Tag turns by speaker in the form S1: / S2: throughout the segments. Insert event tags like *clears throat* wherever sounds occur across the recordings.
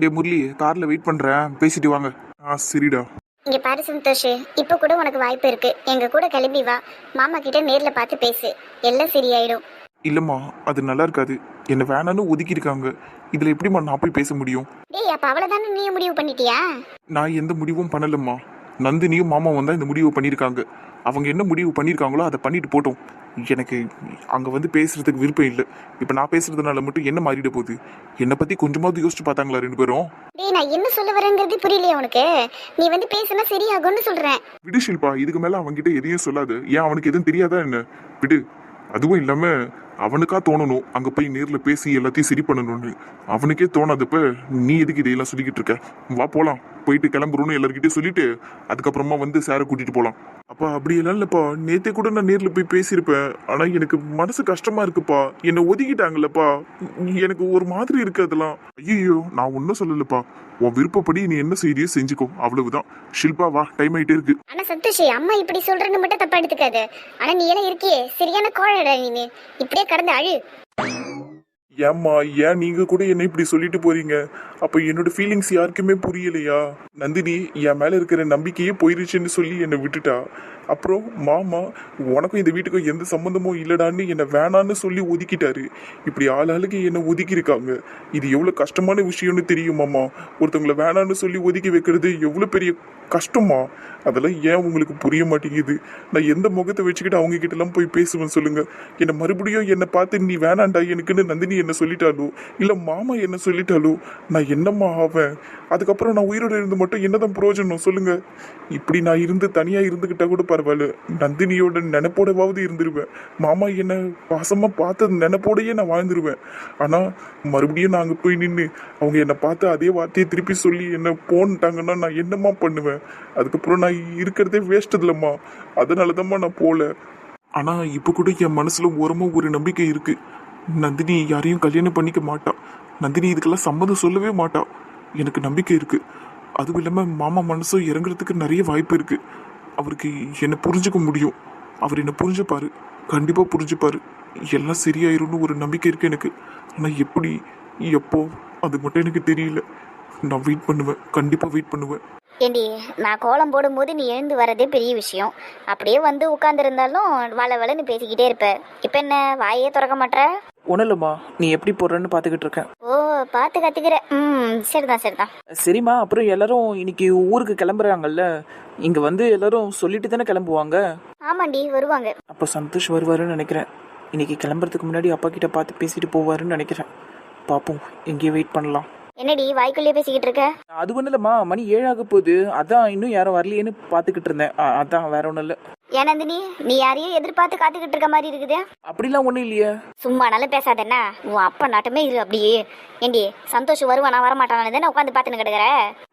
S1: டே முரளி காரில் வெயிட் பண்ணுறேன் பேசிட்டு வாங்க. ஆ சரிடா.
S2: இங்க பாரு சந்தோஷ் இப்ப கூட உனக்கு வாய்ப்பு இருக்கு. எங்க கூட கிளம்பி வா. மாமா கிட்ட நேர்ல பார்த்து பேசு. எல்லாம் சரியாயிடும்.
S1: இல்லைம்மா அது நல்லா இருக்காது. என்னை வேணான்னு ஒதுக்கியிருக்காங்க இதில் எப்படிம்மா நான் போய் பேச முடியும்?
S2: டேய் அப்ப அவ்வளவுதானே நீ முடிவு பண்ணிட்டியா?
S1: நான் எந்த முடிவும் பண்ணலம்மா. நந்தினியும் மாமாவும் தான் இந்த முடிவு பண்ணியிருக்காங்க. அவங்க என்ன முடிவு பண்ணியிருக்காங்களோ அதை பண்ணிட்டு போட்டோம். எனக்கு அங்கே வந்து பேசுறதுக்கு விருப்பம் இல்லை. இப்போ நான் பேசுறதுனால மட்டும் என்ன மாறிட போகுது? என்னை பற்றி கொஞ்சமாவது யோசிச்சு பார்த்தாங்களா ரெண்டு பேரும்?
S2: டேய் நான் என்ன சொல்ல வரேங்கிறது புரியலையா உனக்கு. நீ வந்து பேசினா சரியாகும்னு சொல்றேன்.
S1: விடு ஷில்பா இதுக்கு மேலே அவன்கிட்ட எதையும் சொல்லாது. ஏன் அவனுக்கு எதுவும் தெரியாதா என்ன? விடு. அதுவும் இல்லாமல் அவனுக்கா தோணணும். அங்கே போய் நேரில் பேசி எல்லாத்தையும் சரி பண்ணணும்னு. அவனுக்கே தோணாதப்ப நீ எதுக்கு இதையெல்லாம் சொல்லிக்கிட்டு இருக்க? வா போகலாம் போயிட்டு கிளம்புறோன்னு எல்லார்கிட்டயும் சொல்லிட்டு அதுக்கப்புறமா வந்து சாரை கூட்டிட்டு போகலாம் அப்பா அப்படி எல்லாம் இல்லப்பா நேத்தே கூட நான் நேரில் போய் பேசியிருப்பேன். ஆனா எனக்கு மனசு கஷ்டமா இருக்குப்பா. என்னை ஒதுக்கிட்டாங்கல்லப்பா. எனக்கு ஒரு மாதிரி இருக்கு அதெல்லாம். ஐயோ நான் ஒன்றும் சொல்லலப்பா. உன் விருப்பப்படி நீ என்ன செய்தியோ செஞ்சுக்கோ. அவ்வளவுதான். ஷில்பா வா. டைம் ஆயிட்டே இருக்கு.
S2: ஆனா சந்தோஷ் அம்மா இப்படி சொல்றேன்னு மட்டும் தப்பா எடுத்துக்காத. ஆனா நீ எல்லாம் இருக்கியே. சரியான கோழடா நீ இப்படியே கடந்து அழு.
S1: ஏம்மா ஏன் நீங்க கூட என்ன இப்படி சொல்லிட்டு போறீங்க? அப்ப என்னோட ஃபீலிங்ஸ் யாருக்குமே புரியலையா? நந்தினி என் மேல இருக்கிற நம்பிக்கையே போயிருச்சுன்னு சொல்லி என்னை விட்டுட்டா. அப்புறம் மாமா உனக்கும் இந்த வீட்டுக்கும் எந்த சம்மந்தமும் இல்லடான்னு என்னை வேணான்னு சொல்லி ஒதுக்கிட்டாரு. இப்படி ஆளாளுக்கு என்னை ஒதுக்கி இருக்காங்க இது எவ்வளவு கஷ்டமான விஷயம்னு தெரியுமாம்மா ஒருத்தவங்களை வேணான்னு சொல்லி ஒதுக்கி வைக்கிறது எவ்வளவு பெரிய கஷ்டமா? அதெல்லாம் ஏன் உங்களுக்கு புரிய மாட்டேங்குது? நான் எந்த முகத்தை வச்சுக்கிட்டு அவங்க கிட்ட எல்லாம் போய் பேசுவேன் சொல்லுங்க. என்னை மறுபடியும் என்னை பார்த்து நீ வேணாண்டா எனக்குன்னு நந்தினி என்ன சொல்லிட்டாலோ? இல்ல மாமா என்ன சொல்லிட்டாலோ? நான் என்னம்மா ஆவேன்? அதுக்கப்புறம் நான் உயிரோட இருந்து மட்டும் என்னதான் பிரயோஜனம் சொல்லுங்க. இப்படி நான் இருந்து தனியா இருந்துகிட்டா கூட பரவாயில்ல. நந்தினியோட நினைப்போடவாவது இருந்துருவேன். மாமா என்ன பாசமா பார்த்த நினைப்போடையே நான் வாழ்ந்துருவேன். ஆனா மறுபடியும் நான் அங்க போய் நின்று அவங்க என்னை பார்த்து அதே வார்த்தையை திருப்பி சொல்லி என்ன போன்ட்டாங்கன்னா நான் என்னம்மா பண்ணுவேன்? அதுக்கப்புறம் நான் இருக்கிறதே வேஸ்ட் இல்லைம்மா. அதனால தான்மா நான் போல. ஆனா இப்ப கூட என் மனசுல ஓரமா ஒரு நம்பிக்கை இருக்கு. நந்தினி யாரையும் கல்யாணம் பண்ணிக்க மாட்டா. நந்தினி இதுக்கெல்லாம் சம்மதம் சொல்லவே மாட்டா. எனக்கு நம்பிக்கை இருக்கு. அதுவும் இல்லாம மாமா மனசும் இறங்குறதுக்கு நிறைய வாய்ப்பு இருக்கு. அவருக்கு என்னை புரிஞ்சுக்க முடியும். அவர் என்னை புரிஞ்சுப்பாரு. கண்டிப்பா புரிஞ்சுப்பாரு. எல்லாம் சரியாயிரும்னு ஒரு நம்பிக்கை இருக்கு எனக்கு. ஆனா எப்படி எப்போ அது மட்டும் எனக்கு தெரியல. நான் வெயிட் பண்ணுவேன். கண்டிப்பா வெயிட் பண்ணுவேன்.
S2: ஏண்டி நான் கோலம் போடும்போது நீ எழுந்து வரதே பெரிய விஷயம். அப்படியே வந்து உட்காந்துருந்தாலும் வள வளன்னு பேசிக்கிட்டே இருப்ப. இப்போ என்ன வாயே திறக்க மாட்ற?
S3: ஒன்றும் இல்லைம்மா நீ எப்படி போடுறன்னு பார்த்துக்கிட்டு இருக்கேன்.
S2: ஓ பார்த்து கத்துக்கிற. ம் சரிதான் சரிதான்.
S3: சரிம்மா அப்புறம் எல்லாரும் இன்னைக்கு ஊருக்கு கிளம்புறாங்கல்ல. இங்கே வந்து எல்லாரும் சொல்லிட்டு தானே கிளம்புவாங்க?
S2: ஆமாண்டி வருவாங்க.
S3: அப்போ சந்தோஷ் வருவாருன்னு நினைக்கிறேன். இன்னைக்கு கிளம்புறதுக்கு முன்னாடி அப்பா கிட்ட பார்த்து பேசிட்டு போவாருன்னு நினைக்கிறேன். பார்ப்போம் எங்கேயே வெயிட் பண்ணலாம்.
S2: என்னடி வாய்க்குள்ளே பேசிக்கிட்டு இருக்க?
S3: அது ஒன்றும் இல்லைம்மா மணி ஏழாக போகுது. அதான் இன்னும் யாரும் வரலையேன்னு பார்த்துக்கிட்டு இருந்தேன். அ- அதான் வேற ஒன்றும் இல்லை.
S2: ஏன் நந்தினி? நீ யாரையும் எதிர்பார்த்து காத்துக்கிட்டு இருக்க மாதிரி இருக்குது.
S3: அப்படிலாம் ஒன்றும் இல்லையே.
S2: சும்மா நல்லா பேசாதேன்னா உன் அப்பா நாட்டமே இரு அப்படியே. ஏண்டி சந்தோஷ் வருவானா வரமாட்டானு தானே உட்காந்து பார்த்துன்னு கிடக்குற?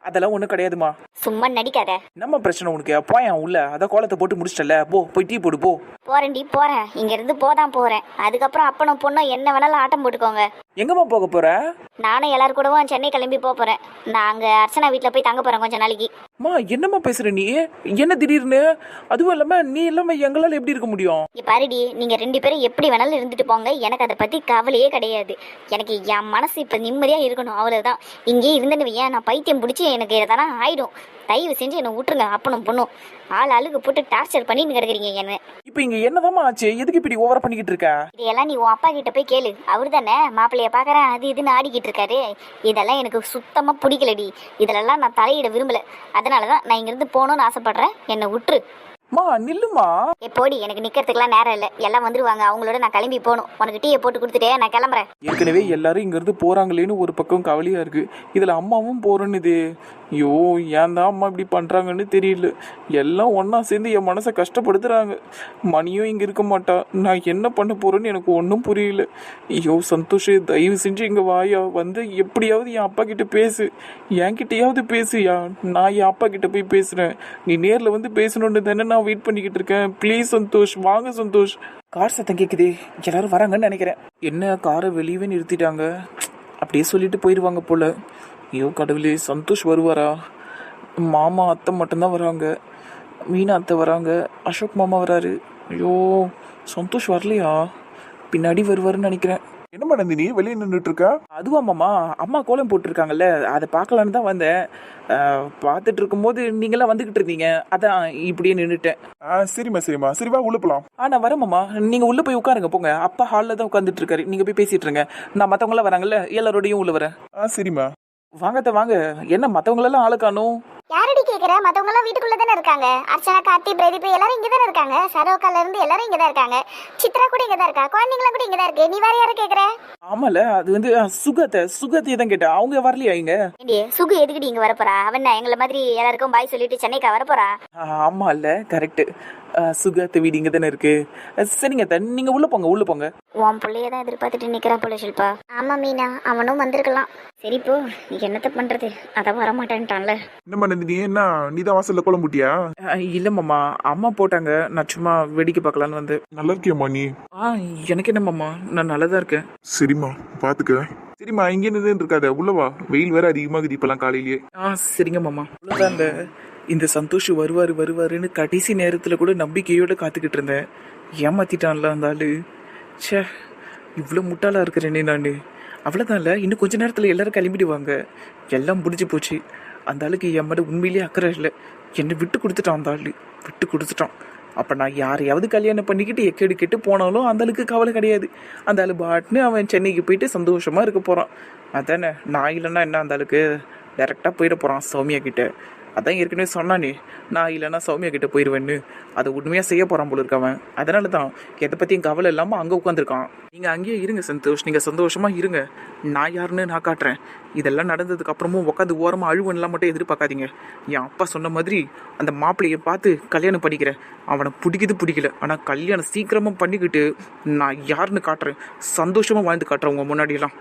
S3: அதெல்லாம் ஒன்றும் கிடையாதுமா.
S2: சும்மா நடிக்காத.
S3: நம்ம பிரச்சனை உனக்கு? போயேன் உள்ள. அதான் கோலத்தை போட்டு முடிச்சிட்டல. போ போய் டீ போடு போ.
S2: போறேன்டி போறேன். இங்க இருந்து போதான் போறேன். அதுக்கப்புறம் அப்பனும் பொண்ணும் என்ன வேணாலும் ஆட்டம் போட்டுக்கோங்க.
S3: எங்கம்மா போக போற?
S2: நானும் எல்லாரும் கூடவும் சென்னை கிளம்பி போக போறேன். நான் அங்க அர்ச்சனா வீட்ல போய் தங்க போறேன் கொஞ்ச நாளைக்கு.
S3: அம்மா என்னம்மா பேசுற நீ? என்ன திடீர்னு? அதுவும் இல்லாம நீ இல்லாம எங்களால எப்படி இருக்க முடியும்?
S2: இங்க பாருடி நீங்க ரெண்டு பேரும் எப்படி வேணாலும் இருந்துட்டு போங்க. எனக்கு அதை பத்தி கவலையே கிடையாது. எனக்கு என் மனசு இப்ப நிம்மதியா இருக்கணும். அவ்வளவுதான். இங்கேயே இருந்தேன்னு வையேன். நான் பைத்தியம் பிடிச்சி எனக்கு இதெல்லாம் ஆயிடும். தயவு செஞ்சு என்னை விட்டுருங்க. அப்பனும் பொண்ணும். ஆள் ஆளுக்கு போட்டு டார்ச்சர் பண்ணின்னு கிடக்குறீங்க என்ன.
S3: இப்போ இங்க என்னதாம்மா ஆச்சு? எதுக்கு இப்படி ஓவரா பண்ணிக்கிட்டு இருக்க?
S2: இதையெல்லாம் நீ உன் அப்பா கிட்ட போய் கேளு. அவர் தானே மாப்பிள்ளைய பார்க்கறேன். அது இதுன்னு ஆடிக்கிட்டு இருக்காரு. இதெல்லாம் எனக்கு சுத்தமா பிடிக்கலடி. இதிலெல்லாம் நான் தலையிட விரும்பல. அதனால தான் நான் இங்கிருந்து போகணும்னு ஆசைப்படுறேன். என்னை விட்டுரு.
S3: மா நில்லுமா?
S2: ஏ போடி எனக்கு நிக்கிறதுக்குலாம் நேரம் இல்லை. எல்லாம் வந்துருவாங்க. அவங்களோட நான் கிளம்பி போகணும். உனக்கு டீயை போட்டு கொடுத்துட்டே நான் கிளம்புறேன்.
S3: ஏற்கனவே எல்லாரும் இங்க இருந்து போறாங்களேன்னு ஒரு பக்கம் கவலையா இருக்கு. இதுல அம்மாவும் போறேன்னுது. ஐயோ ஏன் தான் அம்மா இப்படி பண்றாங்கன்னு தெரியல. எல்லாம் ஒண்ணா சேர்ந்து என் மனசை கஷ்டப்படுத்துறாங்க. மணியும் இங்க இருக்க மாட்டா. நான் என்ன பண்ண போறேன்னு எனக்கு ஒன்றும் புரியல. ஐயோ சந்தோஷ் தயவு செஞ்சு இங்க வாயா. வந்து எப்படியாவது என் அப்பா கிட்ட பேசு. என்கிட்டயாவது பேசுயா நான் என் அப்பா கிட்ட போய் பேசுறேன். நீ நேர்ல வந்து பேசணும்னு தானே நான் வெயிட் பண்ணிக்கிட்டு இருக்கேன். ப்ளீஸ் சந்தோஷ் வாங்க சந்தோஷ். கார் சத்தம் கேட்குதே எல்லாரும் வராங்கன்னு நினைக்கிறேன். என்ன காரை வெளியவே நிறுத்திட்டாங்க? அப்படியே சொல்லிட்டு போயிடுவாங்க போல. ஐயோ கடவுளே சந்தோஷ் வருவாரா? மாமா அத்தை மட்டும்தான் வராங்க. மீனா அத்தை வராங்க. அசோக் மாமா வராரு. ஐயோ சந்தோஷ் வரலையா? பின்னாடி வருவாருன்னு நினைக்கிறேன்.
S1: என்னம்மா நந்தினி வெளியே நின்றுட்டு இருக்கா
S3: அதுவா மாமா அம்மா கோலம் போட்டிருக்காங்கல்ல அதை பார்க்கலான்னு தான் வந்தேன். பார்த்துட்டு இருக்கும்போது நீங்களாம் வந்துகிட்டு இருந்தீங்க அதான் இப்படியே நின்றுட்டேன்
S1: ஆ சரிம்மா சரிம்மா. சரி வா உள்ள போலாம்.
S3: ஆ நான் வரேன் மாமா. நீங்க உள்ள போய் உட்காருங்க போங்க. அப்பா ஹாலில் தான் உட்காந்துட்டு இருக்காரு நீங்க போய் பேசிட்டு இருங்க. நான் மற்றவங்களாம் வராங்கல்ல எல்லாரோடையும் உள்ள வரேன்.
S1: ஆ சரிம்மா.
S3: வாங்கத்த வாங்க. என்ன மற்றவங்களெல்லாம் ஆளு
S2: மத்தவங்க எல்லாம் வீட்டுக்குள்ள தானே இருக்காங்க. அர்ச்சனா கார்த்தி பிரதீப் எல்லாரும் இங்க தானே இருக்காங்க. சரோகால இருந்து எல்லாரும் இங்க தான் இருக்காங்க. சித்ரா கூட இங்க தான் இருக்கா? குழந்தைங்களாம் கூட இங்க தான் இருக்கு. நீ வேற யாரை கேக்குற?
S3: ஆமால அது வந்து சுகத்தை சுகத்தை தான் கேட்டேன் அவங்க வரலையா இங்க?
S2: சுகு எதுக்குடி இங்க வரப்போறா? அவன் எங்களை மாதிரி எல்லாருக்கும் பாய் சொல்லிட்டு சென்னைக்கா வரப்போறா?
S3: ஆமா இல்ல கரெக்ட் சுகத்தை வீடு இங்க தானே இருக்கு. சரிங்க நீங்க உள்ள போங்க உள்ள போங்க.
S2: உன் பிள்ளைய தான் எதிர்பார்த்துட்டு நிக்கிறா போல ஷில்பா. ஆமா மீனா. அவனும் வந்திருக்கலாம். சரி போ. நீ என்னத்த பண்றது? அதான் வரமாட்டேன்ட்டான்ல.
S1: என்னம்மா நந்தினி என்ன? நீதான் வாசல்ல கோலம் போட்டியா?
S3: அஹ், இல்ல மாமா. அம்மா போட்டாங்க. நான் சும்மா வேடிக்கை பார்க்கலான்னு வந்து.
S1: நல்லா இருக்கியம்மா நீ?
S3: ஆ எனக்கு என்ன மாமா? நான் நல்லதா இருக்கேன்.
S1: சரிம்மா பாத்துக்க. சரிம்மா இங்கே நின்று இருக்காத. உள்ளவா வெயில் வேற அதிகமாகுது இப்பெல்லாம் காலையிலேயே.
S3: ஆ சரிங்க மாமா. அவ்வளோதான் இந்த இந்த சந்தோஷ் வருவார் வருவாருன்னு கடைசி நேரத்தில் கூட நம்பிக்கையோட காத்துக்கிட்டு இருந்தேன். ஏமாத்திட்டான்ல அந்த ஆளு. ச்சே இவ்வளோ முட்டாளாக இருக்கிறேனே நான். அவ்வளோதான்ல இன்னும் கொஞ்ச நேரத்தில் எல்லோரும் கிளம்பிடுவாங்க. எல்லாம் முடிஞ்சு போச்சு. அந்த ஆளுக்கு என் மேலே உண்மையிலேயே அக்கறை இல்லை. என்னை விட்டு கொடுத்துட்டான் அந்த ஆள். விட்டு கொடுத்துட்டான். அப்போ நான் யாரையாவது கல்யாணம் பண்ணிக்கிட்டு எக்கேடு கெட்டு போனாலும் அந்த ஆளுக்கு கவலை கிடையாது. அந்த ஆள் பாட்டுன்னு அவன் சென்னைக்கு போயிட்டு சந்தோஷமாக இருக்க போகிறான் அதானே நான் இல்லைன்னா என்ன அந்த ஆளுக்கு? டேரெக்டாக போயிட போகிறான் சௌமியா கிட்டே. அதான் ஏற்கனவே சொன்னானே நான் இல்லைன்னா சௌமியா கிட்ட போயிடுவேன்னு அதை உண்மையாக செய்ய போகிறான் போல இருக்கவன் அதனால தான் எதை பற்றியும் கவலை இல்லாமல் அங்கே உட்காந்துருக்கான் நீங்கள் அங்கேயே இருங்க சந்தோஷ். நீங்கள் சந்தோஷமாக இருங்க. நான் யாருன்னு நான் காட்டுறேன். இதெல்லாம் நடந்ததுக்கு அப்புறமும் உட்காந்து ஓரமாக அழுவன்லாம் மட்டும் எதிர்பார்க்காதீங்க. என் அப்பா சொன்ன மாதிரி அந்த மாப்பிள்ளையை பார்த்து கல்யாணம் பண்ணிக்கிறேன். அவனை பிடிக்குது பிடிக்கல. ஆனால் கல்யாணம் சீக்கிரமாக பண்ணிக்கிட்டு நான் யாருன்னு காட்டுறேன். சந்தோஷமாக வாழ்ந்து காட்டுறேன் உங்கள் முன்னாடியெல்லாம்.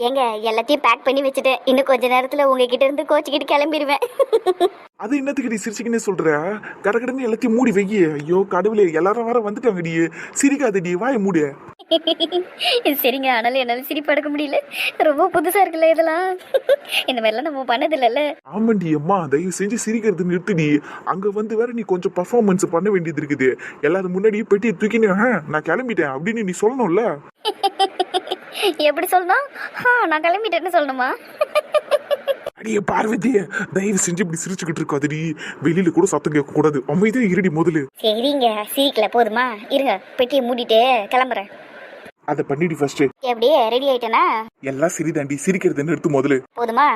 S2: ஏங்க எல்லாத்தையும் பேக் பண்ணி வச்சுட்டேன் இன்னும் கொஞ்ச நேரத்துல உங்ககிட்ட இருந்து கோச்சிக்கிட்டு கிளம்பிடுவேன்
S1: அது என்னத்துக்கு நீ சிரிச்சுக்கினே சொல்ற? கடகடன்னு எல்லாத்தையும் மூடி வையி. ஐயோ கடவுளே எல்லாரும் வர வந்துட்டாங்கடி. சிரிக்காதடி வாய மூடு.
S2: சரிங்க ஆனாலும் என்னால சிரிப்பு அடக்க முடியல. ரொம்ப புதுசா இருக்குல்ல இதெல்லாம். இந்த மாதிரிலாம் நம்ம பண்ணது இல்லைல்ல
S1: ஆமாண்டி அம்மா தயவு செஞ்சு சிரிக்கிறது நிறுத்துடி. அங்க வந்து வேற நீ கொஞ்சம் பர்ஃபார்மன்ஸ் பண்ண வேண்டியது இருக்குது. எல்லாரும் முன்னாடியே பெட்டியை தூக்கினு "ஆ, நான் கிளம்பிட்டேன் அப்படின்னு நீ சொல்லணும்ல.
S2: எப்படி சொல்லணும்? ஆ, நான் கிளம்பிட்டேன்னு சொல்லணுமா?
S1: அடியே பார்வதி தயவு செஞ்சு இப்படி சிரிச்சுக்கிட்டு இருக்காதடி. வெளியில கூட சத்தம் கேட்க கூடாது. அமைதியா இருடி முதல்ல.
S2: சரிங்க சிரிக்கல போதுமா? இருங்க பெட்டியை மூடிட்டு கிளம்புறேன்.
S1: அதை பண்ணிடி ஃபர்ஸ்ட்
S2: எப்படியே ரெடி ஆயிட்டேனா?
S1: எல்லாம் சிரிதாண்டி. சிரிக்கிறத நிறுத்து முதல்ல.
S2: போதுமா?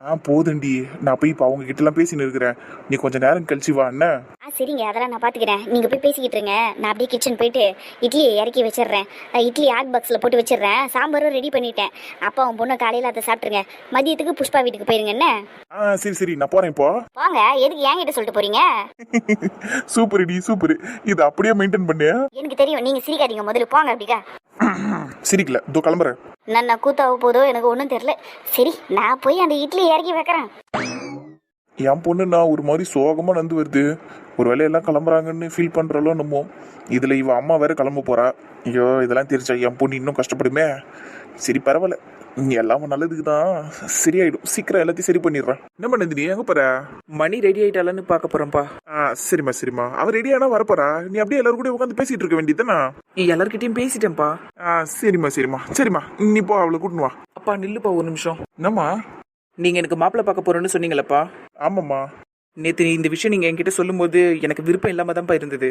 S1: ஆ போதண்டி. நான் போய் இப்போ அவங்க கிட்ட எல்லாம் பேசின்னு இருக்கிறேன். நீ கொஞ்ச நேரம் கழிச்சு வா என்ன?
S2: ஆ சரிங்க. அதெல்லாம் நான் பார்த்துக்கிறேன் நீங்கள் போய் பேசிக்கிட்டு இருங்க. நான் அப்படியே கிச்சன் போயிட்டு இட்லி இறக்கி வச்சிடுறேன். அஹ் இட்லி ஹாட் பாக்ஸில் போட்டு வச்சிடுறேன். சாம்பாரும் ரெடி பண்ணிட்டேன். அப்பா அவன் பொண்ணு காலையில் அதை சாப்பிட்ருங்க மதியத்துக்கு புஷ்பா வீட்டுக்கு போயிருங்க என்ன?
S1: ஆ சரி சரி. நான் போறேன் இப்போ.
S2: வாங்க. எதுக்கு என்கிட்ட சொல்லிட்டு போறீங்க? *laughs*
S1: Super D super. இதை அப்படியே மெயின்டைன் பண்ணு.
S2: எனக்கு தெரியும். நீங்கள் சிரிக்காதீங்க. முதல்ல போங்க அப்படிக்கா. *clears throat*
S1: சிரிக்கல. இதோ கிளம்புறேன்.
S2: நான் நான் கூத்தாவ போதோ எனக்கு ஒன்றும் தெரில சரி நான் போய் அந்த இட்லி இறக்கி வைக்கிறேன்.
S1: என் பொண்ணு நான் ஒரு மாதிரி சோகமா நடந்து வருது. ஒரு வேலையெல்லாம் கிளம்புறாங்கன்னு ஃபீல் பண்றாலோ என்னமோ. இதுல இவ அம்மா வேற கிளம்ப போறா. ஐயோ இதெல்லாம் தெரிஞ்சா என் பொண்ணு இன்னும் கஷ்டப்படுமே. சரி பரவாயில்ல. நீ எல்லாம் நல்லதுக்கு தான் சரியாயிடும். சீக்கிரம் எல்லாத்தையும் சரி பண்ணிடுறேன். என்ன பண்ணது நீ எங்க போற?
S3: மணி ரெடி ஆயிட்டாலன்னு பார்க்க போகிறேன்ப்பா
S1: ஆ சரிம்மா சரிம்மா. அவ ரெடியானா வரப்போறா. நீ அப்படியே எல்லாரும் கூட உட்காந்து பேசிட்டு இருக்க வேண்டியதுதானா?
S3: நீ எல்லார்கிட்டயும் பேசிட்டேன்ப்பா.
S1: ஆ சரிம்மா சரிம்மா. சரிம்மா நீ போ அவளை கூட்டின்னு வா.
S3: அப்பா நில்லுப்பா ஒரு நிமிஷம்.
S1: என்னம்மா?
S3: நீங்கள் எனக்கு மாப்பிள்ளை பார்க்க போகிறேன்னு சொன்னீங்களப்பா?
S1: ஆமாம்மா.
S3: நேற்று இந்த விஷயம் நீங்கள் என்கிட்ட சொல்லும்போது எனக்கு விருப்பம் இல்லாமல் தான்ப்பா இருந்தது.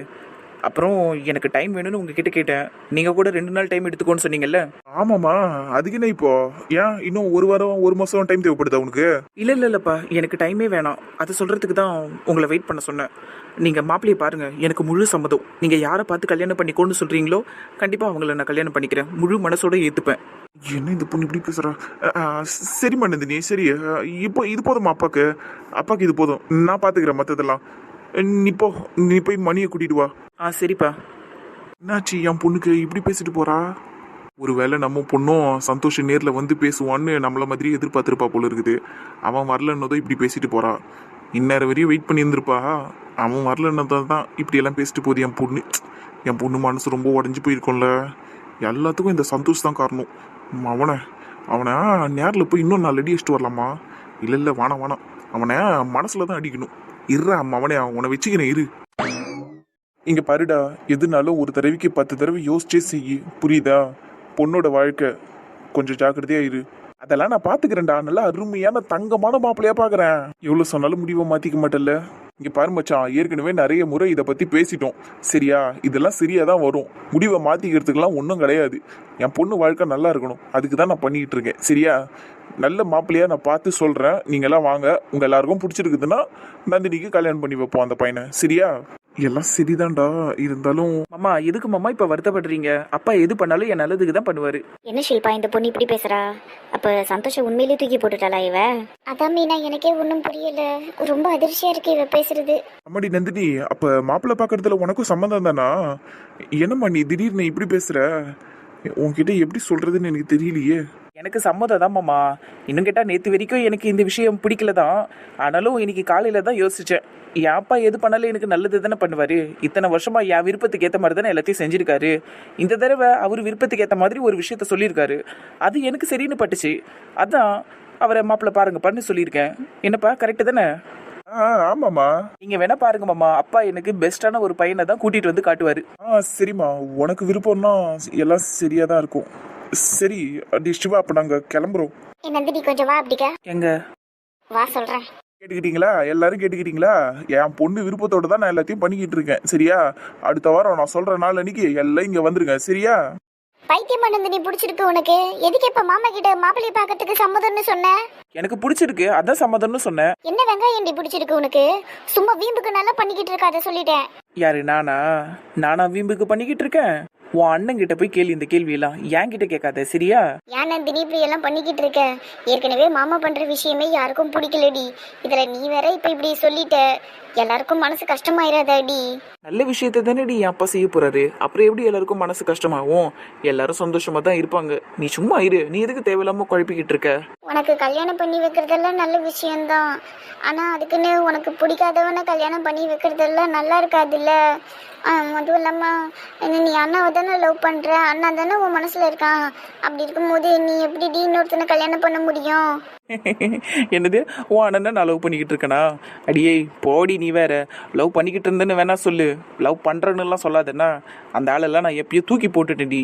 S3: அப்புறம் எனக்கு டைம் வேணும்னு உங்ககிட்ட கேட்டேன். நீங்கள் கூட ரெண்டு நாள் டைம் எடுத்துக்கோன்னு சொன்னீங்கல்ல?
S1: ஆமாம்மா. அதுக்கு என்ன இப்போ? ஏன் இன்னும் ஒரு வாரம் ஒரு மாசம் டைம் தேவைப்படுதா உனக்கு?
S3: இல்லை இல்லை இல்லைப்பா. எனக்கு டைமே வேணாம். அது சொல்கிறதுக்கு தான் உங்களை வெயிட் பண்ண சொன்னேன். நீங்கள் மாப்பிள்ளையை பாருங்கள் எனக்கு முழு சம்மதம். நீங்கள் யாரை பார்த்து கல்யாணம் பண்ணிக்கோன்னு சொல்கிறீங்களோ கண்டிப்பாக அவங்கள நான் கல்யாணம் பண்ணிக்கிறேன். முழு மனசோட ஏற்றுப்பேன்
S1: என்ன இந்த பொண்ணு இப்படி அ, சரிம்மா நந்தினி சரி. இப்போ இது போதுமா அப்பாக்கு? அப்பாக்கு இது போதும். நான் பாத்துக்கிறேன் மத்ததெல்லாம். நீ போ. நீ போய் மணியை கூட்டிட்டு வா.
S3: ஆ சரிப்பா.
S1: என்னாச்சு? என் பொண்ணுக்கு இப்படி பேசிட்டு போறா? ஒருவேளை நம்ம பொண்ணும் சந்தோஷ் நேர்ல வந்து பேசுவான்னு நம்மள மாதிரி எதிர்பார்த்திருப்பா போல இருக்குது. அவன் வரலன்னதும் இப்படி பேசிட்டு போறா. இந்நேரம் வரையும் வெயிட் பண்ணி இருந்திருப்பா அவன் வரலன்னதான் தான் இப்படி எல்லாம் பேசிட்டு போகுது என் பொண்ணு. என் பொண்ணு மனசு ரொம்ப உடஞ்சி போயிருக்கோம்ல. எல்லாத்துக்கும் இந்த சந்தோஷ் தான் காரணம். அவனை அவனை நேரில் போய் இன்னும் நாலு அடி அடிச்சுட்டு வரலாமா? இல்லை இல்லை வேணாம் வேணாம் அவனை மனசில் தான் அடிக்கணும். இருறா அவனே அவனை வச்சுக்கிறேன் இரு. இங்கே பாருடா எதுனாலும் ஒரு தடவைக்கு பத்து தடவை யோசிச்சே செய்யு. புரியுதா? பொண்ணோட வாழ்க்கை. கொஞ்சம் ஜாக்கிரதையாக இரு. அதெல்லாம் நான் பார்த்துக்கிறேன்டா நல்லா அருமையான தங்கமான மாப்பிள்ளையா பார்க்குறேன் எவ்வளோ சொன்னாலும் முடிவை மாற்றிக்க மாட்டேல்ல? இங்க பாரு மச்சான் ஏற்கனவே நிறைய முறை இதை பத்தி பேசிட்டோம். சரியா? இதெல்லாம் சரியா தான் வரும். முடிவை மாத்திக்கிறதுக்கெல்லாம் ஒன்றும் கிடையாது. என் பொண்ணு வாழ்க்கை நல்லா இருக்கணும். அதுக்கு தான் நான் பண்ணிக்கிட்டு இருக்கேன். சரியா? நல்ல மாப்பிள்ளையா நான் பார்த்து சொல்றேன். நீங்க எல்லாம் வாங்க. உங்க எல்லாருக்கும் பிடிச்சிருக்குதுன்னா நந்தினிக்கு கல்யாணம் பண்ணி வைப்போம் அந்த பையனை. சரியா? எல்லாம் சரிதான்டா. இருந்தாலும்
S3: மாமா எதுக்கு மாமா இப்போ வருத்தப்படுறீங்க? அப்பா எது பண்ணாலும் என் நல்லதுக்கு தான் பண்ணுவாரு.
S4: என்ன ஷில்பா இந்த பொண்ணு இப்படி பேசுறா? அப்ப சந்தோஷம் உண்மையிலேயே தூக்கி போட்டுட்டாளா இவ? அதான் மீனா எனக்கே ஒன்றும் புரியல. ரொம்ப அதிர்ச்சியா இருக்கு இவ பேசுறது.
S1: அம்மாடி நந்தினி அப்ப மாப்பிள்ளை பார்க்கறதுல உனக்கும் சம்மந்தம் தானா? என்னம்மா நீ திடீர்னு இப்படி பேசுற? உன்கிட்ட எப்படி சொல்றதுன்னு எனக்கு தெரியலையே.
S3: எனக்கு சம்மதம் தான் மாமா. இன்னும் கேட்டால் நேற்று வரைக்கும் எனக்கு இந்த விஷயம் பிடிக்கல தான் ஆனாலும் இன்னைக்கு காலையில் தான் யோசித்தேன் என் அப்பா எது பண்ணாலும் எனக்கு நல்லது தானே பண்ணுவார்? இத்தனை வருஷமா என் விருப்பத்துக்கு ஏற்ற மாதிரி தானே எல்லாத்தையும் செஞ்சிருக்காரு. இந்த தடவை அவர் விருப்பத்துக்கு ஏற்ற மாதிரி ஒரு விஷயத்த சொல்லியிருக்காரு அது எனக்கு சரின்னு பட்டுச்சு. அதான் அவரை மாப்பிள்ளை பாருங்க பண்ணு சொல்லியிருக்கேன். என்னப்பா கரெக்டு தானே?
S1: ஆ ஆமாம்மா.
S3: நீங்கள் வேணா பாருங்க மாமா அப்பா எனக்கு பெஸ்ட்டான ஒரு பையனை தான் கூட்டிகிட்டு வந்து காட்டுவார்.
S1: ஆ சரிம்மா. உனக்கு விருப்பம்னா எல்லாம் சரியா தான் இருக்கும். சரி அடி சிவா அப்ப நாங்க கிளம்புறோம்.
S4: நந்தினி கொஞ்சம் வா அப்படிக்க?
S3: எங்க?
S4: வா சொல்றேன்.
S1: கேட்டுக்கிட்டீங்களா? எல்லாரும் கேட்டுக்கிட்டீங்களா? என் பொண்ணு விருப்பத்தோட தான் நான் எல்லாத்தையும் பண்ணிக்கிட்டு இருக்கேன். சரியா? அடுத்த வாரம் நான் சொல்ற நாள் அன்னைக்கு எல்லாம் இங்க வந்துருங்க. சரியா?
S4: பைத்தியம் நந்தினி பிடிச்சிருக்கு உனக்கு. எதுக்கு இப்ப மாமா கிட்ட மாப்பிள்ளை பார்க்கறதுக்கு சம்மதம்னு சொன்ன?
S3: எனக்கு பிடிச்சிருக்கு. அதான் சம்மதம்னு சொன்னேன்.
S4: என்ன வெங்காயம் பிடிச்சிருக்கு உனக்கு? சும்மா வீம்புக்கு நல்லா பண்ணிக்கிட்டு இருக்காத சொல்லிட்டேன்.
S3: யாரு நானா? நானா வீம்புக்கு பண்ணிக்கிட்டு இருக்கேன்? உன் அண்ணன் கிட்ட போய் கேள்வி இந்த கேள்வி எல்லாம் என் கிட்ட கேட்காத சரியா?
S4: ஏன் நந்தினி இப்படி எல்லாம் பண்ணிக்கிட்டு இருக்க? ஏற்கனவே மாமா பண்ற விஷயமே யாருக்கும் பிடிக்கலடி. இதுல நீ வேற இப்ப இப்படி சொல்லிட்ட. எல்லாருக்கும் மனசு கஷ்டமாயிராதாடி
S3: நல்ல விஷயத்தை தானேடி என் அப்பா செய்ய போறாரு. அப்புறம் எப்படி எல்லாருக்கும் மனசு கஷ்டமாகும்? எல்லாரும் சந்தோஷமா தான் இருப்பாங்க. நீ சும்மா இரு. நீ எதுக்கு தேவையில்லாம குழப்பிக்கிட்டு இருக்க?
S4: உனக்கு கல்யாணம் பண்ணி வைக்கிறதெல்லாம் நல்ல விஷயந்தான் ஆனால் அதுக்குன்னு உனக்கு பிடிக்காதவன கல்யாணம் பண்ணி வைக்கிறதெல்லாம் நல்லா இருக்காதுல்ல? ஆஹ் அதுவும் இல்லாமல் என்ன நீ அண்ணாவை தானே லவ் பண்ணுற அண்ணா தானே உன் மனசில் இருக்கான். அப்படி இருக்கும்போது நீ எப்படி இன்னொருத்தனை கல்யாணம் பண்ண முடியும்? *laughs*
S3: என்னது? உன் அண்ணன் நான் லவ் பண்ணிக்கிட்டு இருக்கேனா? அடியே போடி நீ வேற. லவ் பண்ணிக்கிட்டு இருந்தேன்னு வேணா சொல்லு. லவ் பண்ணுறேன்னுலாம் சொல்லாதேன்னா? அந்த ஆளெல்லாம் நான் எப்பயோ தூக்கி போட்டுட்டேன்டி.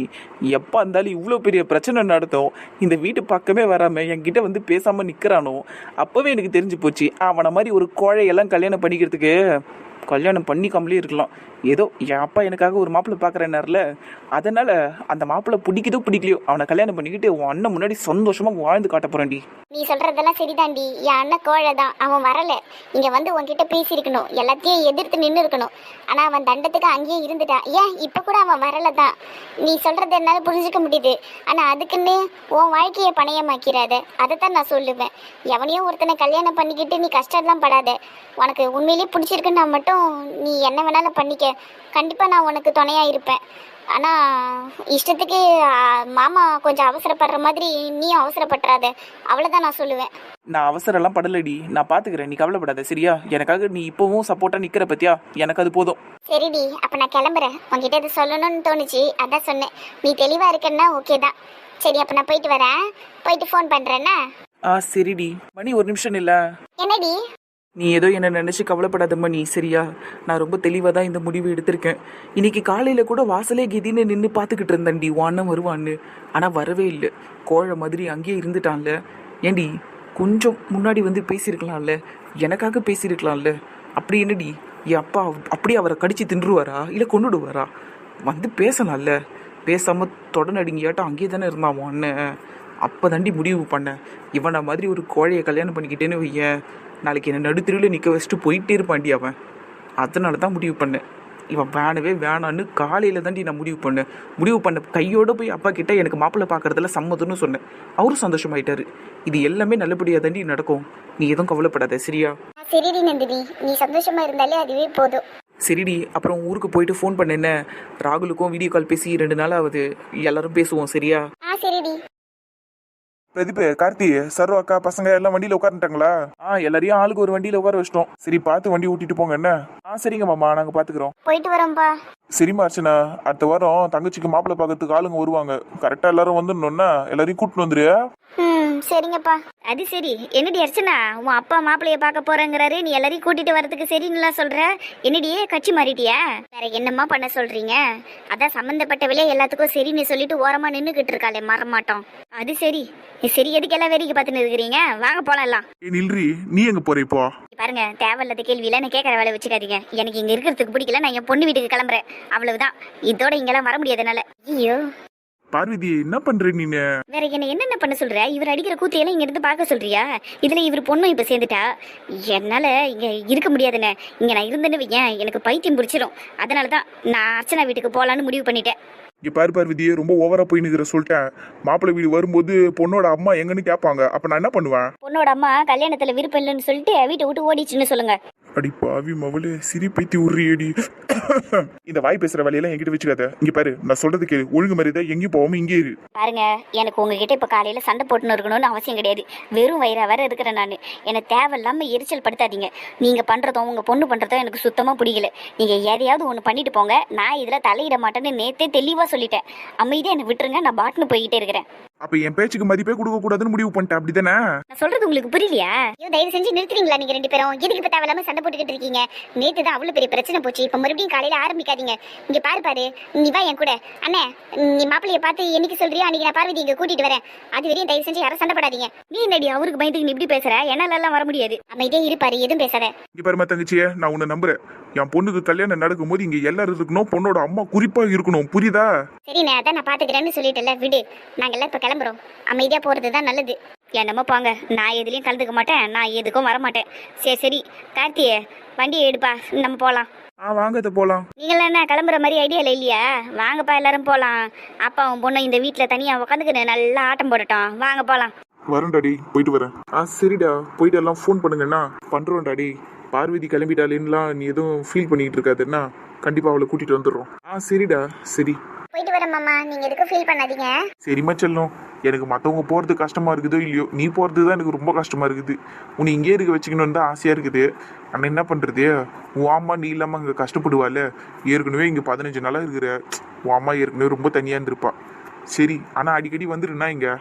S3: எப்போ இருந்தாலும் இவ்வளோ பெரிய பிரச்சனை நடத்தும் இந்த வீட்டு பக்கமே வராமல் என்கிட்ட வந்து பேசாமல் நிற்கிறானோ அப்போவே எனக்கு தெரிஞ்சு போச்சு அவனை மாதிரி ஒரு கோழையெல்லாம் கல்யாணம் பண்ணிக்கிறதுக்கு கல்யாணம் பண்ணிக்காமலே இருக்கலாம். ஏதோ என் அப்பா எனக்காக ஒரு மாப்பிள்ளை பார்க்குறேன்னார்ல அதனால அந்த மாப்பிள்ளை பிடிக்குதோ பிடிக்கலையோ அவனை கல்யாணம் பண்ணிக்கிட்டு உன் அண்ணன் முன்னாடி சந்தோஷமாக வாழ்ந்து காட்ட போகிறேன்டி
S4: நீ சொல்கிறதெல்லாம் சரிதாண்டி என் அண்ணன் கோழை தான் அவன் வரலை. இங்கே வந்து உன்கிட்ட பேசியிருக்கணும். எல்லாத்தையும் எதிர்த்து நின்று இருக்கணும் ஆனால் அவன் தண்டத்துக்கு அங்கேயே இருந்துட்டான் ஏன்? இப்போ கூட அவன் வரலை தான் நீ சொல்கிறது என்னால் புரிஞ்சுக்க முடியுது. ஆனால் அதுக்குன்னு உன் வாழ்க்கையை பணையமாக்கிறாத. அதைத்தான் நான் சொல்லுவேன். எவனையும் ஒருத்தனை கல்யாணம் பண்ணிக்கிட்டு நீ கஷ்டம்லாம் படாத. உனக்கு உண்மையிலேயே பிடிச்சிருக்குன்னா மட்டும் நீ என்ன வேணாலும் பண்ணிக்க. கண்டிப்பா நான் உனக்கு துணையா இருப்பேன். ஆனா இஷ்டத்துக்கு மாமா கொஞ்சம் அவசரப்படுற மாதிரி நீயும் அவசரப்பட்டுறாத. அவ்வளவுதான் நான் சொல்லுவேன்.
S3: நான் அவசரம்லாம் படலடி. நான் பாத்துக்கிறேன். நீ கவலைப்படாத. சரியா? எனக்காக நீ இப்பவும் சப்போர்ட்டா நிக்கிற பத்தியா? எனக்கு அது போதும்.
S4: சரிடி. அப்ப நான் கிளம்புறேன். உன்கிட்ட இது சொல்லணும்னு தோணுச்சு. அதான் சொன்னேன். நீ தெளிவா இருக்கன்னா ஓகே தான். சரி அப்ப நான் போயிட்டு வரேன். போயிட்டு ஃபோன் பண்றேன்னா?
S3: ஆ சரிடி. மணி ஒரு நிமிஷம் இல்ல.
S4: என்னடி?
S3: நீ ஏதோ என்னை நினைச்சு கவலைப்படாதம்மா நீ சரியா? நான் ரொம்ப தெளிவாக தான் இந்த முடிவு எடுத்திருக்கேன். இன்னைக்கு காலையில் கூட வாசலே கெதின்னு நின்று பார்த்துக்கிட்டு இருந்தேன்டி உன் வருவான்னு. ஆனால் வரவே இல்லை. கோழை மாதிரி அங்கேயே இருந்துட்டான்ல. ஏண்டி கொஞ்சம் முன்னாடி வந்து பேசியிருக்கலாம்ல? எனக்காக பேசியிருக்கலாம்ல? அப்படி என்னடி என் அப்பா அப்படியே அவரை கடிச்சு தின்றுவாரா? இல்லை கொண்டுடுவாரா வந்து பேசலாம்ல. பேசாமல் தொடநடுங்கியாட்டம் அங்கேயே தானே இருந்தான் உன் அண்ணன். அப்போ தாண்டி முடிவு பண்ணேன். இவனை மாதிரி ஒரு கோழையை கல்யாணம் பண்ணிக்கிட்டேன்னு வையேன். நாளைக்கு என்னை நடுத்தெருவில் நிற்க வச்சுட்டு போயிட்டே இருப்பான்டி அவன். அதனால தான் முடிவு பண்ணேன். இவன் வேணவே வேணான்னு காலையில் தாண்டி நான் முடிவு பண்ணேன். முடிவு பண்ண கையோட போய் அப்பா கிட்ட எனக்கு மாப்பிள்ளை பார்க்கறதுல சம்மதம்னு சொன்னேன். அவரும் சந்தோஷமாயிட்டாரு. இது எல்லாமே நல்லபடியாக தாண்டி நடக்கும். நீ எதுவும் கவலைப்படாத சரியா?
S4: சரிடி நந்தினி. நீ சந்தோஷமா இருந்தாலே அதுவே போதும்.
S3: சரிடி அப்புறம் ஊருக்கு போயிட்டு ஃபோன் பண்ணேன்ன ராகுலுக்கும் வீடியோ கால் பேசி ரெண்டு நாள் ஆகுது எல்லாரும் பேசுவோம் சரியா?
S4: ஆ சரிடி.
S1: பிரதீப் கார்த்தி சர்வ அக்கா பசங்க எல்லாம் வண்டியில உட்காந்துட்டாங்களா
S3: ஆ எல்லாரையும் ஆளுக்கு ஒரு வண்டியில் உட்கார வச்சிட்டோம்.
S1: சரி பார்த்து வண்டி ஓட்டிட்டு போங்க என்ன?
S3: ஆ சரிங்க மாமா நாங்கள் பார்த்துக்குறோம்.
S4: போயிட்டு வரோம்ப்பா
S1: சரிம்மா அர்ச்சனா அடுத்த வாரம் தங்கச்சிக்கு மாப்பிள்ளை பார்க்கறதுக்கு ஆளுங்க வருவாங்க. கரெக்டா எல்லாரும் வந்துடணும்னா எல்லாரையும் கூட்டிட்டு வந்துரு.
S2: சரிங்கப்பா. அது சரி. என்னடி அர்ச்சனா? உன் அப்பா மாப்பிளைய பார்க்க போறேங்கிறாரு. நீ எல்லாரையும் கூட்டிட்டு வரதுக்கு சரின்னுலாம் சொல்ற? என்னடியே கட்சி மாறிட்டியா? வேற என்னம்மா பண்ண சொல்றீங்க? அதான் சம்பந்தப்பட்டவளே எல்லாத்துக்கும் சரின்னு சொல்லிட்டு ஓரமா நின்னுகிட்டு இருக்காளே மறமாட்டோம் அது சரி. சரி எதுக்கெல்லாம் வேடிக்கை பார்த்துன்னு இருக்கிறீங்க? வாங்க போலாம் எல்லாம்
S1: நில்றி. நீ எங்க போற இப்போ?
S2: பாருங்க தேவையில்லாத கேள்வியில நான் கேட்கற வேலை வச்சுக்காதீங்க. எனக்கு இங்க இருக்கிறதுக்கு பிடிக்கல நான் என் பொண்ணு வீட்டுக்கு கிளம்புறேன். அவ்வளவுதான். இதோட இங்கெல்லாம் வர முடியாது என்னால. ஐயோ
S1: பார்வதி என்ன பண்ற நீனு?
S2: வேற என்ன என்னென்ன பண்ண சொல்ற? இவர் அடிக்கிற கூத்தையெல்லாம் இங்க இருந்து பார்க்க சொல்றியா? இதுல இவர் பொண்ணும் இப்ப சேர்ந்துட்டா? என்னால இங்க இருக்க முடியாதுண்ணே. இங்க நான் இருந்தேன்னு வையேன். எனக்கு பைத்தியம் பிடிச்சிரும். அதனாலதான் நான் அர்ச்சனா வீட்டுக்கு போலான்னு முடிவு பண்ணிட்டேன்.
S1: இங்க பாரு பார்வதி ரொம்ப ஓவரா போய் நிக்கிற சொல்லிட்டேன். மாப்பிள்ளை வீடு வரும்போது பொண்ணோட அம்மா எங்கன்னு கேட்பாங்க. அப்ப நான் என்ன பண்ணுவேன்?
S2: பொண்ணோட அம்மா கல்யாணத்துல விருப்பம் இல்லைன்னு சொல்லிட்டு வீட்டை விட்டு ஓடிச்சுன்னு சொல்லுங்க.
S1: அடி பாவி மவளே சிரி பைத்தி உரியடி இந்த வாய் பேசுற வேலையெல்லாம் என்கிட்ட வச்சுக்காத. இங்க பாரு நான் சொல்றது கேளு. ஒழுங்கு மாதிரி தான் எங்கேயும் போகாம இங்கே இரு.
S2: பாருங்க எனக்கு உங்ககிட்ட இப்ப காலையில சண்டை போட்டுன்னு இருக்கணும்னு அவசியம் கிடையாது. வெறும் வயிறா வேற இருக்கிறேன் நான். என்னை தேவையில்லாம எரிச்சல் படுத்தாதீங்க. நீங்க பண்றதும் உங்க பொண்ணு பண்றதும் எனக்கு சுத்தமா பிடிக்கல. நீங்க எதையாவது ஒண்ணு பண்ணிட்டு போங்க. நான் இதுல தலையிட மாட்டேன்னு நேத்தே தெளிவா சொல்லிட்டேன். அமைதியா என்னை விட்டுருங்க. நான் பாட்டுன்னு போய்கிட்டே இருக்கிறேன்.
S1: அப்ப என் பேச்சுக்கு மதிப்பே கொடுக்க கூடாதுன்னு முடிவு பண்ணிட்டேன். அப்படிதானே?
S2: நான் சொல்றது உங்களுக்கு புரியலையா? தயவு செஞ்சு நிறுத்துறீங்களா நீங்க ரெண்டு பேரும்? எதுக்கு இப்ப தேவையில்லாம சண்டை போட்டுக்கிட்டு இருக்கீங்க. நேத்து தான் அவ்வளவு பெரிய பிரச்சனை போச்சு. இப்ப மறுபடியும் காலையில ஆரம்பிக்காதீங்க. இங்க பாரு பாரு நீ வா என் கூட. அண்ணே நீ மாப்பிளைய பார்த்து என்னைக்கு சொல்றியோ அன்னைக்கு நான் பார்வதி இங்க கூட்டிட்டு வரேன். அது வரையும் தயவு செஞ்சு யாரும் சண்டை போடாதீங்க. நீ என்னடி அவருக்கு பயந்துக்கு நீ இப்படி பேசுற? என்னால எல்லாம் வர முடியாது. அமைதியா இருப்பாரு எதுவும் பேசாத.
S1: இங்க பாருமா தங்கச்சியே நான் உன்னை நம்புறேன். என் பொண்ணுக்கு கல்யாணம் நடக்கும்போது இங்க எல்லாரும் இருக்கணும் பொண்ணோட அம்மா குறிப்பா இருக்கணும். புரியுதா?
S2: சரிண்ணே அதான் நான் பாத்துக்கிறேன்னு சொல்லிட்டேன்ல விடு. நாங்கெல்லாம் இப்ப கிளம்புறோம். அமைதியா போறது தான் நல்லது. என்னமோ போங்க. நான் எதுலயும் கலந்துக்க மாட்டேன். நான் எதுக்கும் வர மாட்டேன் சரி சரி. கார்த்தியே வண்டியை எடுப்பா. நம்ம போலாம்.
S1: ஆ வாங்க இதை போலாம்.
S2: நீங்களாம் என்ன கிளம்புற மாதிரி ஐடியால இல்லையா? வாங்கப்பா எல்லாரும் போலாம். அப்பாவும் பொண்ணும் இந்த வீட்டில் தனியா உட்காந்துக்கின்னு நல்லா ஆட்டம் போடட்டும். வாங்க போலாம்.
S1: வரேன் டாடி. போயிட்டு வரேன். ஆ சரிடா. போயிட்டு எல்லாம் ஃபோன் பண்ணுங்கண்ணா பண்றோம் டாடி. பார்வதி கிளம்பிட்டாலேன்னுலாம் நீ எதுவும் ஃபீல் பண்ணிட்டு இருக்காதுன்னா கண்டிப்பா அவளை கூட்டிட்டு வந்துடுறோம். ஆ சரிடா. சரி.
S2: போயிட்டு வரேன் மாமா நீங்க எதுக்கும் ஃபீல் பண்ணாதீங்க.
S1: சரிம்மா செல்லம். எனக்கு மற்றவங்க போகிறது கஷ்டமா இருக்குதோ இல்லையோ நீ போகிறது தான் எனக்கு ரொம்ப கஷ்டமா இருக்குது. உன்னை இங்கே இருக்க வச்சுக்கணும்னு தான் ஆசையாக இருக்குது. ஆனால் என்ன பண்ணுறது உன் அம்மா நீ இல்லாமல் அங்கே கஷ்டப்படுவாள்? ஏற்கனவே இங்கே பதினஞ்சு நாளாக இருக்கிற. உன் அம்மா ஏற்கனவே ரொம்ப தனியாக இருந்திருப்பா. சரி ஆனால் அடிக்கடி வந்துருண்ணா இங்கே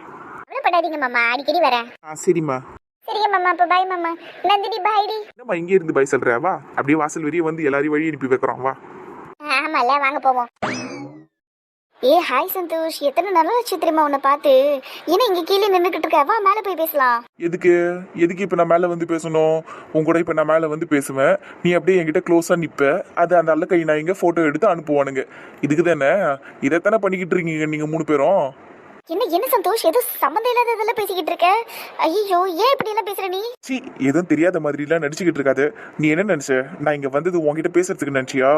S2: கவலைப்படாதீங்க மாமா அடிக்கடி வரேன்.
S1: ஆ சரிம்மா.
S2: சரிங்க மாமா அப்ப பாய் மாமா. நந்தினி பாய்டி
S1: என்னம்மா இங்கே இருந்து பை சொல்கிற வா. அப்படியே வாசல் வரையே வந்து எல்லாரையும் வழி அனுப்பி வைக்கிறோம் வா.
S2: ஆமால வாங்க போவோம். ஏ ஹாய் சந்தோஷ். எத்தனை நாள் ஆச்சு தெரியுமா உன்னை பார்த்து? ஏன்னா இங்க கீழே நின்றுக்கிட்டு இருக்க? வா மேலே போய் பேசலாம்.
S1: எதுக்கு? எதுக்கு இப்போ நான் மேலே வந்து பேசணும்? உன் கூட இப்போ நான் மேலே வந்து பேசுவேன். நீ அப்படியே என்கிட்ட க்ளோஸாக நிற்ப அது அந்த அல்ல கை நான் இங்கே ஃபோட்டோ எடுத்து அனுப்புவானுங்க. இதுக்கு தானே? இதைத்தானே பண்ணிக்கிட்டு இருக்கீங்க நீங்கள் மூணு பேரும்?
S2: என்ன என்ன சந்தோஷ்? ஏதோ சம்மந்தம் இல்லாததெல்லாம் பேசிக்கிட்டு இருக்க? ஐயோ ஏன் இப்படி எல்லாம் பேசுற நீ?
S1: சி எதுவும் தெரியாத மாதிரிலாம் நடிச்சுக்கிட்டு இருக்காது. நீ என்ன நினச்ச? நான் இங்கே வந்தது உன்கிட்ட பேசுறதுக்கு நினச்சியா?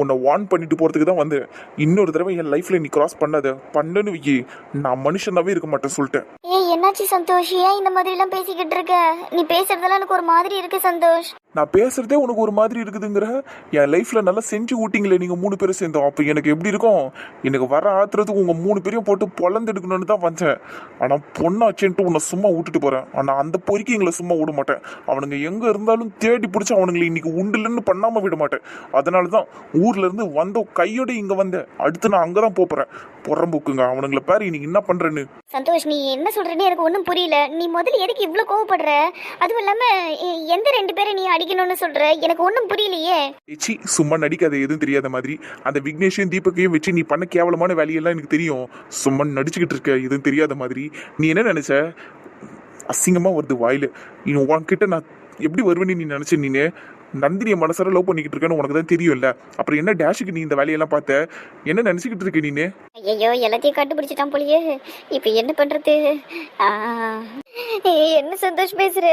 S1: உன்னை வார்ன் பண்ணிட்டு போகிறதுக்கு தான் வந்தேன். இன்னொரு தடவை என் லைஃப்பில் நீ கிராஸ் பண்ணாத. பண்ணனு விக்கி நான் மனுஷனாவே இருக்க மாட்டேன் சொல்லிட்டேன்.
S2: ஏய் என்னாச்சு சந்தோஷ்? ஏன் இந்த மாதிரி எல்லாம் பேசிக்கிட்டு இருக்க? நீ பேசுறதெல்லாம் எனக்கு ஒரு மாதிரி இருக்கு சந்தோஷ்.
S1: நான் பேசுறதே உனக்கு ஒரு மாதிரி இருக்குதுங்கிற? என் லைஃப்ல நல்லா செஞ்சு ஊட்டிங்களே நீங்க மூணு பேரும் சேர்ந்தோம் அப்போ எனக்கு எப்படி இருக்கும்? எனக்கு வர ஆத்துறதுக்கு உங்க மூணு பேரையும் போட்டு பொழந்தெடுக்கணும்னு தான் வந்தேன். ஆனா பொண்ணாச்சேன்ட்டு உன்னை சும்மா விட்டுட்டு போறேன். ஆனா அந்த பொறுக்கி எங்களை சும்மா விட மாட்டேன். அவனுங்க எங்க இருந்தாலும் தேடி பிடிச்சி அவனுங்களை இன்னைக்கு உண்டுலன்னு பண்ணாம விட மாட்டேன். அதனால தான் ஊர்ல இருந்து வந்த கையோட இங்க வந்தேன். அடுத்து நான் அங்கதான் போறேன். புறம்புக்குங்க. அவனுங்களை பாரு இன்னைக்கு என்ன பண்றேன்னு.
S2: சந்தோஷ் நீ என்ன சொல்றேன்னு எனக்கு ஒன்றும் புரியல. நீ முதல்ல எதுக்கு இவ்வளோ கோவப்படுற? அதுவும் இல்லாம எந்த ரெண்டு பேரை நீ அடிக்கணும்னு சொல்ற? எனக்கு ஒன்றும் புரியலையே.
S1: ஏச்சி சும்மா நடிக்காத எதுவும் தெரியாத மாதிரி. அந்த விக்னேஷையும் தீபக்கையும் வச்சு நீ பண்ண கேவலமான வேலையெல்லாம் எனக்கு தெரியும். சும்மா நடிச்சுக்கிட்டு இருக்க எதுவும் தெரியாத மாதிரி. நீ என்ன நினைச்ச? அசிங்கமா வருது வாயில. நீ உன்கிட்ட நான் எப்படி வருவேன்னு நீ நினைச்ச நீனு? நந்தினிய மனசார லவ் பண்ணிக்கிட்டு இருக்கேன்னு உனக்கு தான் தெரியும்ல. அப்புறம் என்ன டேஷுக்கு நீ இந்த வேலையெல்லாம் பார்த்த? என்ன நினைச்சுக்கிட்டு இருக்க நீனு?
S2: ஐயோ எல்லாத்தையும் கண்டுபிடிச்சிட்டான் போலியே. இப்போ என்ன ஏய், என்ன சந்தோஷ் பேசுற?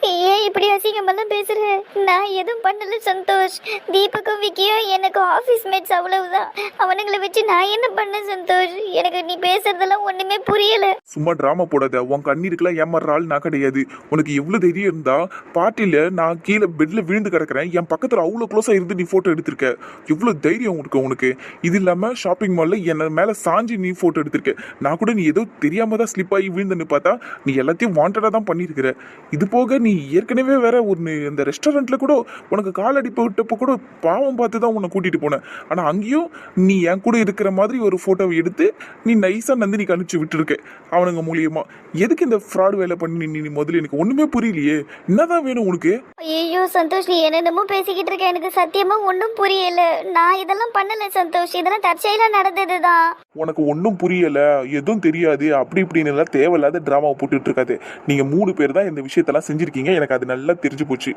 S2: ஏன் இப்படி அசிங்கமெல்லாம் பேசுற? நான் எதுவும் பண்ணல சந்தோஷ். தீபக்கும் விக்கியும் எனக்கு ஆஃபீஸ் மேட்ஸ் அவ்வளவுதான். அவனுங்களை வச்சு நான் என்ன பண்ண சந்தோஷ்? எனக்கு நீ பேசுறதெல்லாம் ஒண்ணுமே புரியல.
S1: சும்மா டிராமா போடாத. உன் கண்ணீருக்குலாம் ஏமாறுற ஆள் நான் கிடையாது. உனக்கு எவ்வளவு தைரியம் இருந்தா பார்ட்டியில நான் கீழே பெட்ல விழுந்து கிடக்குறேன். என் பக்கத்துல அவ்வளவு க்ளோஸா இருந்து நீ போட்டோ எடுத்திருக்க. எவ்வளவு தைரியம் உனக்கு உனக்கு. இது இல்லாம ஷாப்பிங் மால்ல என்ன மேல சாஞ்சி நீ போட்டோ எடுத்திருக்க. நான் கூட நீ ஏதோ தெரியாம தான் ஸ்லிப் ஆகி விழுந்தன்னு பார்த்தா நீ எல்லாத்தையும் எல்லாத்தையும் வாண்டடாக தான் பண்ணியிருக்கிற. இது போக நீ ஏற்கனவே வேற ஒன்று இந்த ரெஸ்டாரண்ட்ல கூட உனக்கு கால் அடிப்பு விட்டப்போ கூட பாவம் பார்த்து தான் உன்னை கூட்டிட்டு போனேன். ஆனால் அங்கேயும் நீ என் கூட இருக்கிற மாதிரி ஒரு ஃபோட்டோவை எடுத்து நீ நைஸாக நந்தினிக்கு அனுப்பிச்சு விட்டுருக்க அவனுங்க மூலியமா. எதுக்கு இந்த ஃப்ராட் வேலை பண்ணி நீ நீ முதல்ல எனக்கு ஒன்றுமே புரியலையே. என்னதான் வேணும் உனக்கு?
S2: ஐயோ சந்தோஷ் நீ என்னென்னமோ பேசிக்கிட்டு இருக்க. எனக்கு சத்தியமா ஒன்றும் புரியல. நான் இதெல்லாம் பண்ணல சந்தோஷ். இதெல்லாம் தற்செயலா நடந்தது தான்
S1: உனக்கு ஒன்றும் புரியல எதுவும் தெரியாது. அப்படி இப்படின்னு எல்லாம் தேவையில்லாத ட்ராமாவை போட்டுட்டு இருக்காது. நீங்க மூணு பேர் தான் இந்த விஷயத்தெல்லாம் செஞ்சிருக்கீங்க. எனக்கு அது நல்லா தெரிஞ்சு போச்சு.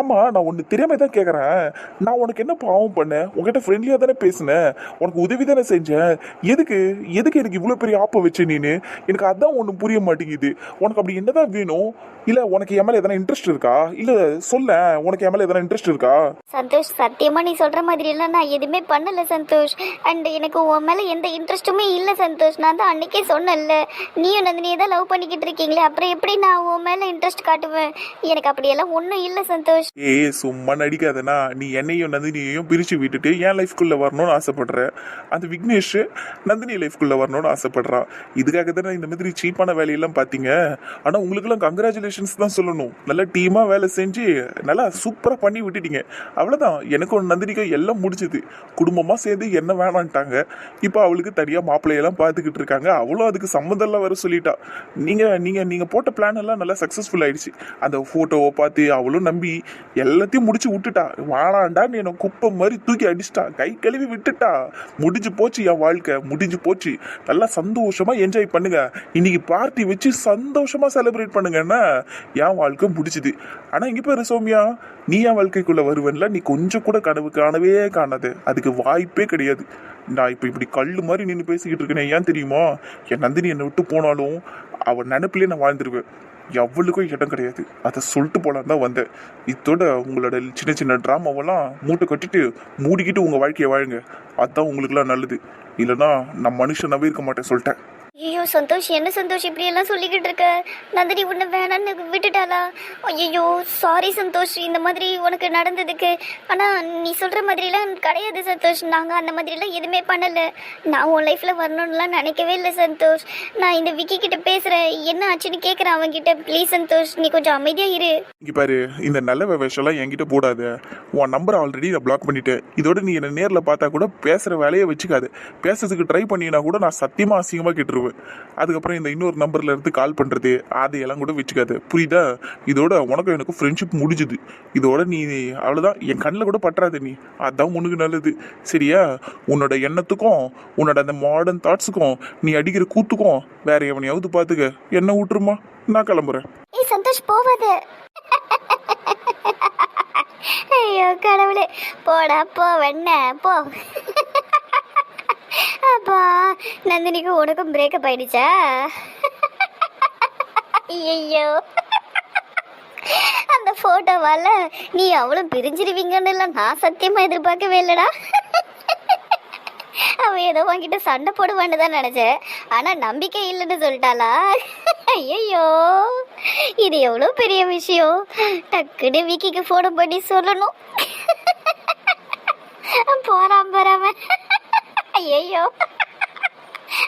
S1: ஆமா நான் ஒன்று திறமை தான் கேட்குறேன் நான் உனக்கு என்ன பாவம் பண்ணேன் உன்கிட்ட ஃப்ரெண்ட்லியாக தானே பேசினேன் உனக்கு உதவி தானே செஞ்சேன் எதுக்கு? எதுக்கு எனக்கு இவ்வளோ பெரிய ஆப்பை வச்சு நீனு? எனக்கு அதான் ஒன்றும் புரிய மாட்டேங்குது. உனக்கு அப்படி என்னதான் வேணும்? இல்லை உனக்கு என் மேலே எதனா இன்ட்ரெஸ்ட் இருக்கா? இல்லை சொல்ல. உனக்கு என் மேலே எதனா இன்ட்ரெஸ்ட் இருக்கா?
S2: சந்தோஷ் சத்தியமாக நீ சொல்ற மாதிரி எல்லாம் நான் எதுவுமே பண்ணல சந்தோஷ். அண்ட் எனக்கு உன் மேல எந்த இன்ட்ரெஸ்ட்டுமே இல்ல சந்தோஷ். நான் தான் அன்னைக்கே சொன்னேன்ல. நீயும் நந்தினியை தான் லவ் பண்ணிக்கிட்டு இருக்கீங்களே அப்புறம் எப்படி நான் உன் மேல இன்ட்ரெஸ்ட் காட்டுவேன்? எனக்கு அப்படியெல்லாம் ஒன்றும் இல்ல சந்தோஷ்.
S1: ஏய் சும்மா நடிக்காதனா? நீ என்னையும் நந்தினியையும் பிரிச்சு விட்டுட்டு என் லைஃப்குள்ள வரணும்னு ஆசைப்படுற. அந்த விக்னேஷ் நந்தினி லைஃப்குள்ள வரணும்னு ஆசைப்படுறான் இதுக்காக தானே இந்த மாதிரி சீப்பான வேலையெல்லாம் பார்த்தீங்க ஆனால் உங்களுக்கெல்லாம் கங்க்ராச்சுலேஷன்ஸ் தான் சொல்லணும். நல்லா டீமாக வேலை செஞ்சு நல்லா சூப்பராக பண்ணி விட்டுட்டீங்க. அவ்வளோதான் எனக்கும் நந்தினிக்கும் எல்லாம் முடிஞ்சது. குடும்பமாக சேர்ந்து என்ன வேணான்ட்டாங்க. இப்போ அவளுக்கு தனியாக மாப்பிள்ளையெல்லாம் பார்த்துக்கிட்டு இருக்காங்க. அவளும் அதுக்கு சம்மந்தம்லாம் வர சொல்லிட்டா. நீங்கள் நீங்கள் நீங்கள் போட்ட பிளான் எல்லாம் நல்லா சக்ஸஸ்ஃபுல் ஆயிடுச்சு. அந்த ஃபோட்டோவை பார்த்து அவளும் நம்பி எல்லாத்தையும் முடிச்சு விட்டுட்டா. வாழாண்டான்னு என்னை குப்பை மாதிரி தூக்கி அடிச்சிட்டா. கை கழுவி விட்டுட்டா. முடிஞ்சு போச்சு என் வாழ்க்கை. முடிஞ்சு போச்சு. நல்லா சந்தோஷமாக என்ஜாய் பண்ணுங்க. இன்னைக்கு பார்ட்டி வச்சு சந்தோஷமாக செலிப்ரேட் பண்ணுங்கன்னா என் வாழ்க்கை முடிச்சுது ஆனால் இங்கே பேர் சோமியா? நீ என் வாழ்க்கைக்குள்ளே வருவன்ல. நீ கொஞ்சம் கூட கனவு காணவே காணாது. அதுக்கு வாய்ப்பே கிடையாது. நான் இப்போ இப்படி கல் மாதிரி நின்று பேசிக்கிட்டு இருக்கேனே ஏன் தெரியுமா? என் நந்தினி என்னை விட்டு போனாலும் அவள் நினப்பிலே நான் வாழ்ந்துருவேன். எவ்வளவுக்கும் இடம் கிடையாது. அதை சொல்லிட்டு போலான் தான் வந்தேன். இதோட உங்களோட சின்ன சின்ன ட்ராமாவெல்லாம் மூட்டை கட்டிட்டு மூடிக்கிட்டு உங்கள் வாழ்க்கையை வாழுங்க. அதுதான் உங்களுக்குலாம் நல்லது. இல்லைன்னா நான் மனுஷனாகவே இருக்க மாட்டேன் சொல்லிட்டேன்.
S2: ஐயோ சந்தோஷ் என்ன சந்தோஷ் இப்படி எல்லாம் சொல்லிக்கிட்டு இருக்க? நந்தினி உன்னை வேணான்னு விட்டுட்டாளா? ஐயோ சாரி சந்தோஷ் இந்த மாதிரி உனக்கு நடந்ததுக்கு. ஆனால் நீ சொல்கிற மாதிரிலாம் கிடையாது சந்தோஷ். நாங்கள் அந்த மாதிரிலாம் எதுவுமே பண்ணலை. நான் உன் லைஃப்பில் வரணும்லாம் நினைக்கவே இல்லை சந்தோஷ். நான் இந்த விக்கி கிட்ட பேசுகிறேன் என்ன ஆச்சுன்னு கேட்குறேன் அவன் ப்ளீஸ் சந்தோஷ் நீ கொஞ்சம் அமைதியாக இரு.
S1: இங்கே பாரு இந்த நல்ல விஷயம்லாம் என்கிட்ட போடாது. உன் நம்பர் ஆல்ரெடி நான் பிளாக் பண்ணிட்டேன். இதோட நீ என்னை நேரில் பார்த்தா கூட பேசுகிற வேலையை வச்சுக்காது. பேசுறதுக்கு ட்ரை பண்ணினா கூட நான் சத்தியமாக அசிங்கமாக கேட்டுருவேன். அதுக்கப்புறம் இந்த இன்னொரு நம்பர்ல இருந்து கால் பண்றது அதையெல்லாம் கூட வச்சுக்காது. புரியுதா? இதோட உனக்கும் எனக்கு ஃப்ரெண்ட்ஷிப் முடிஞ்சுது. இதோட நீ அவ்வளோதான் என் கண்ணில் கூட பற்றாத நீ. அதான் உனக்கு நல்லது. சரியா? உன்னோட எண்ணத்துக்கும் உன்னோட அந்த மாடர்ன் தாட்ஸுக்கும் நீ அடிக்கிற கூத்துக்கும் வேற எவனையாவது பார்த்துக்க என்ன விட்டுருமா நான் கிளம்புறேன்.
S2: சந்தோஷ் போவாத. ஐயோ கடவுளே. போடா போ வெண்ண போ. அப்பா நந்தினிக்கு உனக்கும் பிரேக்கப் ஆயிடுச்சா? ஐயோ அந்த போட்டோவால நீ அவளும் பிரிஞ்சிருவீங்கன்னு எல்லாம் நான் சத்தியமா எதிர்பார்க்கவே இல்லடா. அவ ஏதோ உன்கிட்ட சண்டை போடுவான்னு தான் நினைச்சேன். ஆனா நம்பிக்கை இல்லைன்னு சொல்லிட்டாளா? ஐயோ இது எவ்வளோ பெரிய விஷயம். டக்குன்னு விக்கிக்கு போன் பண்ணி சொல்லணும். போறான் போறாம ஐயோ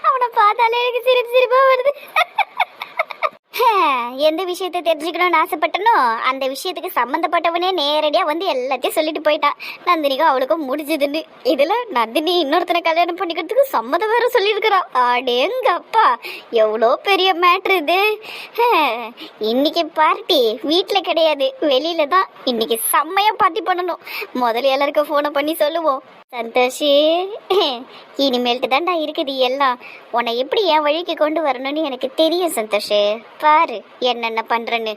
S2: அவனை பார்த்தாலே எனக்கு சிரிப்பு சிரிப்பா வருது. எந்த விஷயத்தை தெரிஞ்சுக்கணும்னு ஆசைப்பட்டனோ அந்த விஷயத்துக்கு சம்மந்தப்பட்டவனே நேரடியாக வந்து எல்லாத்தையும் சொல்லிட்டு போயிட்டான். நந்தினிக்கும் அவளுக்கும் முடிஞ்சதுன்னு. இதில் நந்தினி இன்னொருத்தனை கல்யாணம் பண்ணிக்கிறதுக்கு சம்மதம் வேற சொல்லியிருக்கிறான் அடேங்க அப்பா எவ்வளோ பெரிய மேட்ரு இது. இன்னைக்கு பார்ட்டி வீட்டில் கிடையாது. வெளியில தான். இன்னைக்கு செம்மையாக பார்ட்டி பண்ணணும். முதல்ல எல்லாருக்கும் ஃபோனை பண்ணி சொல்லுவோம். சந்தோஷி இனிமேல்ட்டு தான்டா இருக்குது எல்லாம். உன்னை எப்படி என் வழிக்கு கொண்டு வரணும்னு எனக்கு தெரியும் சந்தோஷ். பாரு என்னென்ன பண்ணுறேன்னு